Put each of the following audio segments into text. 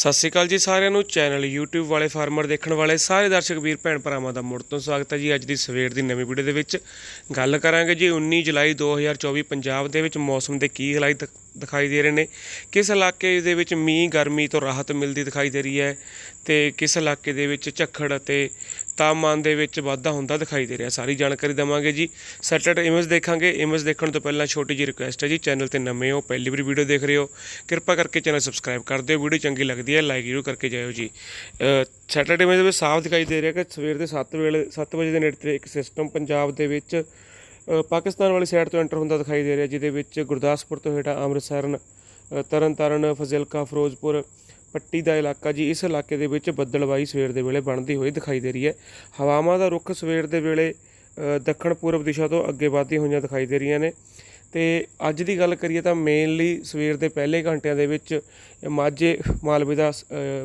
ਸਤਿ ਸ਼੍ਰੀ ਅਕਾਲ ਜੀ ਸਾਰਿਆਂ ਨੂੰ। ਚੈਨਲ YouTube ਵਾਲੇ ਫਾਰਮਰ ਦੇਖਣ ਵਾਲੇ ਸਾਰੇ ਦਰਸ਼ਕ ਵੀਰ, ਭੈਣ ਭਰਾਵਾਂ ਦਾ ਮੁੜ ਤੋਂ ਸਵਾਗਤ ਹੈ ਜੀ ਅੱਜ ਦੀ ਸਵੇਰ ਦੀ ਨਵੀਂ ਵੀਡੀਓ ਦੇ ਵਿੱਚ। ਗੱਲ ਕਰਾਂਗੇ ਜੀ 19 ਜੁਲਾਈ 2024 ਪੰਜਾਬ ਦੇ ਵਿੱਚ ਮੌਸਮ ਦੇ ਕੀ ਹਾਲਾਤ ਦਿਖਾਈ ਦੇ ਰਹੇ ਨੇ। ਕਿਸ ਇਲਾਕੇ ਦੇ ਵਿੱਚ ਮੀਂਹ, ਗਰਮੀ ਤੋਂ ਰਾਹਤ ਮਿਲਦੀ ਦਿਖਾਈ ਦੇ ਰਹੀ ਹੈ ਤੇ ਕਿਸ ਇਲਾਕੇ ਦੇ ਵਿੱਚ ਝੱਖੜ ਅਤੇ ਤਾਪਮਾਨ ਦੇ ਵਿੱਚ ਵਾਧਾ ਹੁੰਦਾ ਦਿਖਾਈ ਦੇ ਰਿਹਾ। ਸਾਰੀ ਜਾਣਕਾਰੀ ਦਵਾਂਗੇ ਜੀ। ਸੈਟਲਡ ਇਮੇਜ ਦੇਖਾਂਗੇ। ਇਮੇਜ ਦੇਖਣ ਤੋਂ ਪਹਿਲਾਂ ਛੋਟੀ ਜਿਹੀ ਰਿਕੁਐਸਟ ਹੈ ਜੀ ਚੈਨਲ ਤੇ ਨਵੇਂ ਹੋ ਪਹਿਲੀ ਵਾਰੀ ਵੀਡੀਓ ਦੇਖ ਰਹੇ ਹੋ ਕਿਰਪਾ ਕਰਕੇ ਚੈਨਲ ਸਬਸਕ੍ਰਾਈਬ ਕਰ ਦਿਓ। ਵੀਡੀਓ ਚੰਗੀ ਲੱਗਦੀ ਹੈ ਲਾਈਕ ਜ਼ਰੂਰ ਕਰਕੇ ਜਾਇਓ ਜੀ। ਸੈਟਲਡ ਇਮੇਜ ਵਿੱਚ ਸਾਫ਼ ਦਿਖਾਈ ਦੇ ਰਿਹਾ ਕਿ ਸਵੇਰ ਦੇ 7 ਵੇਲੇ 7 ਵਜੇ ਦੇ ਨੇੜੇ ਤੇ ਇੱਕ ਸਿਸਟਮ ਪੰਜਾਬ ਦੇ ਵਿੱਚ ਪਾਕਿਸਤਾਨ ਵਾਲੀ ਸਾਈਡ ਤੋਂ ਐਂਟਰ ਹੁੰਦਾ ਦਿਖਾਈ ਦੇ ਰਿਹਾ ਜਿਹਦੇ ਵਿੱਚ ਗੁਰਦਾਸਪੁਰ ਤੋਂ ਹੇਠਾਂ ਅੰਮ੍ਰਿਤਸਰ ਅ, ਤਰਨਤਾਰਨ ਫਜ਼ਿਲਕਾ ਫਿਰੋਜ਼ਪੁਰ ਪੱਟੀ ਦਾ ਇਲਾਕਾ ਜੀ, ਇਸ ਇਲਾਕੇ ਦੇ ਵਿੱਚ ਬੱਦਲਵਾਈ ਸਵੇਰ ਦੇ ਵੇਲੇ ਬਣਦੀ ਹੋਈ ਦਿਖਾਈ ਦੇ ਰਹੀ ਹੈ। ਹਵਾਵਾਂ ਦਾ ਰੁਖ ਸਵੇਰ ਦੇ ਵੇਲੇ ਦੱਖਣ ਪੂਰਬ ਦਿਸ਼ਾ ਤੋਂ ਅੱਗੇ ਵਧਦੀਆਂ ਹੋਈਆਂ ਦਿਖਾਈ ਦੇ ਰਹੀਆਂ ਨੇ। ਤੇ ਅੱਜ ਦੀ ਗੱਲ ਕਰੀਏ ਤਾਂ ਮੇਨਲੀ ਸਵੇਰ ਦੇ ਪਹਿਲੇ ਘੰਟਿਆਂ ਦੇ ਵਿੱਚ ਮਾਝੇ, ਮਾਲਵੇ ਦਾ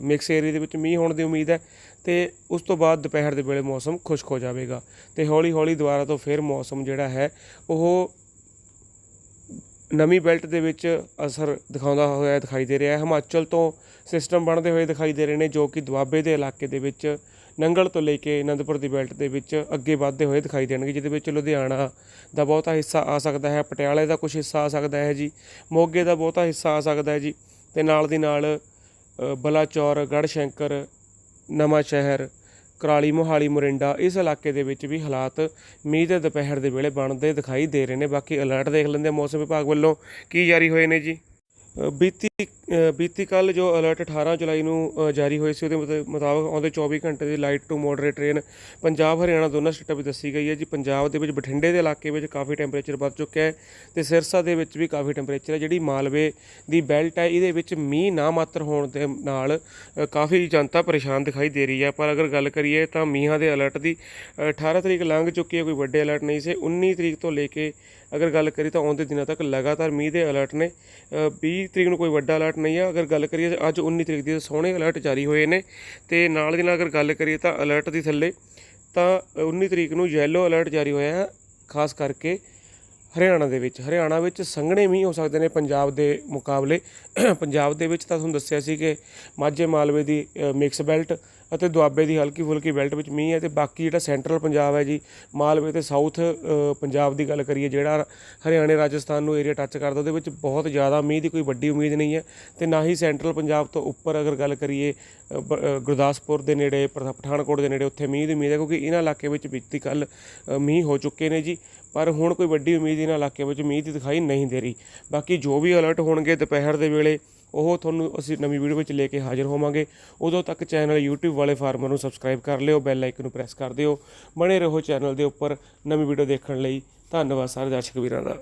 ਮਿਕਸ ਏਰੀਆ ਦੇ ਵਿੱਚ ਮੀਂਹ ਹੋਣ ਦੀ ਉਮੀਦ ਹੈ ਤੇ ਉਸ ਤੋਂ ਬਾਅਦ ਦੁਪਹਿਰ ਦੇ ਵੇਲੇ ਮੌਸਮ ਖੁਸ਼ਕ ਹੋ ਜਾਵੇਗਾ ਤੇ ਹੌਲੀ ਹੌਲੀ ਦੁਬਾਰਾ ਤੋਂ ਫਿਰ ਮੌਸਮ ਜਿਹੜਾ ਹੈ, ਉਹ ਨਵੀਂ ਬੈਲਟ ਦੇ ਵਿੱਚ ਅਸਰ ਦਿਖਾਉਂਦਾ ਹੋਇਆ ਦਿਖਾਈ ਦੇ ਰਿਹਾ ਹੈ। ਹਿਮਾਚਲ ਤੋਂ ਸਿਸਟਮ ਬਣਦੇ ਹੋਏ ਦਿਖਾਈ ਦੇ ਰਹੇ ਨੇ ਜੋ ਕਿ ਦੁਆਬੇ ਦੇ ਇਲਾਕੇ ਦੇ ਵਿੱਚ ਨੰਗਲ ਤੋਂ ਲੈ ਕੇ ਅਨੰਦਪੁਰ ਦੀ ਬੈਲਟ ਦੇ ਵਿੱਚ ਅੱਗੇ ਵਧਦੇ ਹੋਏ ਦਿਖਾਈ ਦੇਣਗੇ, ਜਿਹਦੇ ਵਿੱਚ ਲੁਧਿਆਣਾ ਦਾ ਬਹੁਤਾ ਹਿੱਸਾ ਆ ਸਕਦਾ ਹੈ, ਪਟਿਆਲੇ ਦਾ ਕੁਝ ਹਿੱਸਾ ਆ ਸਕਦਾ ਹੈ ਜੀ, ਮੋਗੇ ਦਾ ਬਹੁਤਾ ਹਿੱਸਾ ਆ ਸਕਦਾ ਹੈ ਜੀ ਤੇ ਨਾਲ ਦੀ ਨਾਲ ਬਲਾਚੌਰ, ਗੜ੍ਹਸ਼ੰਕਰ ਨਵਾਂ ਸ਼ਹਿਰ ਕਰਾਲੀ ਮੋਹਾਲੀ ਮੋਰਿੰਡਾ ਇਸ ਇਲਾਕੇ ਦੇ ਵਿੱਚ ਵੀ ਹਾਲਾਤ ਮੀਂਹ ਦੇ ਦੁਪਹਿਰ ਦੇ ਵੇਲੇ ਬਣਦੇ ਦਿਖਾਈ ਦੇ ਰਹੇ ਨੇ। ਬਾਕੀ ਅਲਰਟ ਦੇਖ ਲੈਂਦੇ ਮੌਸਮ ਵਿਭਾਗ ਵੱਲੋਂ। ਕੀ ਜਾਰੀ ਹੋਏ ਨੇ ਜੀ? ਬੀਤੀ ਬੀਤੀ ਕੱਲ ਜੋ ਅਲਰਟ 18 ਜੁਲਾਈ ਨੂੰ ਜਾਰੀ ਹੋਏ ਸੀ ਉਹਦੇ ਮੁਤਾਬਕ ਆਉਂਦੇ 24 ਘੰਟੇ ਦੀ light to moderate rain Punjab Haryana ਦੋਨਾਂ ਸਟੇਟਾਂ ਵਿੱਚ ਦੱਸੀ ਗਈ ਹੈ ਜੀ ਪੰਜਾਬ ਦੇ ਵਿੱਚ ਬਠਿੰਡੇ ਦੇ ਇਲਾਕੇ ਵਿੱਚ ਕਾਫੀ ਟੈਂਪਰੇਚਰ ਵੱਧ ਚੁੱਕਿਆ ਹੈ ਤੇ ਸਿਰਸਾ ਦੇ ਵਿੱਚ ਵੀ ਕਾਫੀ ਟੈਂਪਰੇਚਰ ਹੈ ਜਿਹੜੀ ਮਾਲਵੇ ਦੀ ਬੈਲਟ ਹੈ ਇਹਦੇ ਵਿੱਚ ਮੀਂਹ ਨਾ ਮਾਤਰ ਹੋਣ ਦੇ ਨਾਲ ਕਾਫੀ ਜਨਤਾ ਪਰੇਸ਼ਾਨ ਦਿਖਾਈ ਦੇ ਰਹੀ ਹੈ। ਪਰ ਅਗਰ ਗੱਲ ਕਰੀਏ ਤਾਂ ਮੀਂਹਾਂ ਦੇ ਅਲਰਟ ਦੀ ਅ, 18 ਤਰੀਕ ਲੰਘ ਚੁੱਕੀ ਹੈ ਕੋਈ ਵੱਡੇ ਅਲਰਟ ਨਹੀਂ ਸੀ। 19 ਤਰੀਕ ਤੋਂ ਲੈ ਕੇ ਅਗਰ ਗੱਲ ਕਰੀ ਤਾਂ ਆਉਂਦੇ ਦਿਨਾਂ ਤੱਕ ਲਗਾਤਾਰ ਮੀਂਹ ਦੇ ਅਲਰਟ ਨੇ ਅ, 20 ਤਰੀਕ ਨੂੰ ਕੋਈ ਵੱਡਾ ਅਲਰਟ ਨਹੀਂ ਹੈ ਅਗਰ ਗੱਲ ਕਰੀਏ ਤਾਂ ਅੱਜ 19 ਤਰੀਕ ਦੀ ਸੋਹਣੇ ਅਲਰਟ ਜਾਰੀ ਹੋਏ ਨੇ ਤੇ ਨਾਲ ਦੀ ਨਾਲ ਅਗਰ ਗੱਲ ਕਰੀਏ ਤਾਂ ਅਲਰਟ ਦੀ ਥੱਲੇ ਤਾਂ 19 ਤਰੀਕ ਨੂੰ ਯੈਲੋ ਅਲਰਟ ਜਾਰੀ ਹੋਇਆ ਹੈ, ਖਾਸ ਕਰਕੇ ਹਰਿਆਣਾ ਦੇ ਵਿੱਚ। ਹਰਿਆਣਾ ਵਿੱਚ ਸੰਘਣੇ ਮੀਂਹ ਹੋ ਸਕਦੇ ਨੇ ਪੰਜਾਬ ਦੇ ਮੁਕਾਬਲੇ। ਪੰਜਾਬ ਦੇ ਵਿੱਚ ਤਾਂ ਤੁਹਾਨੂੰ ਦੱਸਿਆ ਸੀ ਕਿ ਮਾਝੇ ਮਾਲਵੇ ਦੀ ਮਿਕਸ ਬੈਲਟ ਅਤੇ ਦੁਆਬੇ ਦੀ ਹਲਕੀ ਫੁਲਕੀ ਬੈਲਟ ਵਿੱਚ ਮੀਂਹ ਹੈ ਤੇ ਬਾਕੀ ਜਿਹੜਾ ਸੈਂਟਰਲ ਪੰਜਾਬ ਹੈ ਜੀ, ਮਾਲਵੇ ਤੇ ਸਾਊਥ ਪੰਜਾਬ ਦੀ ਗੱਲ ਕਰੀਏ, ਜਿਹੜਾ ਹਰਿਆਣੇ, ਰਾਜਸਥਾਨ ਨੂੰ ਏਰੀਆ ਟੱਚ ਕਰਦਾ, ਉਹਦੇ ਵਿੱਚ ਬਹੁਤ ਜ਼ਿਆਦਾ ਮੀਂਹ ਦੀ ਕੋਈ ਵੱਡੀ ਉਮੀਦ ਨਹੀਂ ਹੈ ਤੇ ਨਾ ਹੀ ਸੈਂਟਰਲ ਪੰਜਾਬ ਤੋਂ ਉੱਪਰ ਅਗਰ ਗੱਲ ਕਰੀਏ ਬ- ਗੁਰਦਾਸਪੁਰ ਦੇ ਨੇੜੇ, ਪਠਾ- ਪਠਾਨਕੋਟ ਦੇ ਨੇੜੇ ਉੱਥੇ ਮੀਂਹ ਦੀ ਉਮੀਦ ਹੈ, ਕਿਉਂਕਿ ਇਹਨਾਂ ਇਲਾਕੇ ਵਿੱਚ ਬੀਤੀ ਕੱਲ ਮੀਂਹ ਹੋ ਚੁੱਕੇ ਨੇ ਜੀ, ਪਰ ਹੁਣ ਕੋਈ ਵੱਡੀ ਉਮੀਦ ਇਹਨਾਂ ਇਲਾਕੇ ਵਿੱਚ ਮੀਂਹ ਦੀ ਦਿਖਾਈ ਨਹੀਂ ਦੇ ਰਹੀ। ਬਾਕੀ ਜੋ ਵੀ ਅਲਰਟ ਹੋਣਗੇ ਦੁਪਹਿਰ ਦੇ ਵੇਲੇ ਉਹ ਤੁਹਾਨੂੰ ਅਸੀਂ ਨਵੀਂ ਵੀਡੀਓ ਵਿੱਚ ਲੈ ਕੇ ਹਾਜ਼ਰ ਹੋਵਾਂਗੇ। ਉਦੋਂ ਤੱਕ ਚੈਨਲ YouTube ਵਾਲੇ ਫਾਰਮਰ ਨੂੰ ਸਬਸਕ੍ਰਾਈਬ ਕਰ ਲਿਓ ਬੈਲ ਆਈਕਨ ਨੂੰ ਪ੍ਰੈਸ ਕਰ ਦਿਓ। ਬਣੇ ਰਹੋ ਚੈਨਲ ਦੇ ਉੱਪਰ ਨਵੀਂ ਵੀਡੀਓ ਦੇਖਣ ਲਈ। ਧੰਨਵਾਦ ਸਾਰੇ ਦਰਸ਼ਕ ਵੀਰਾਂ ਦਾ।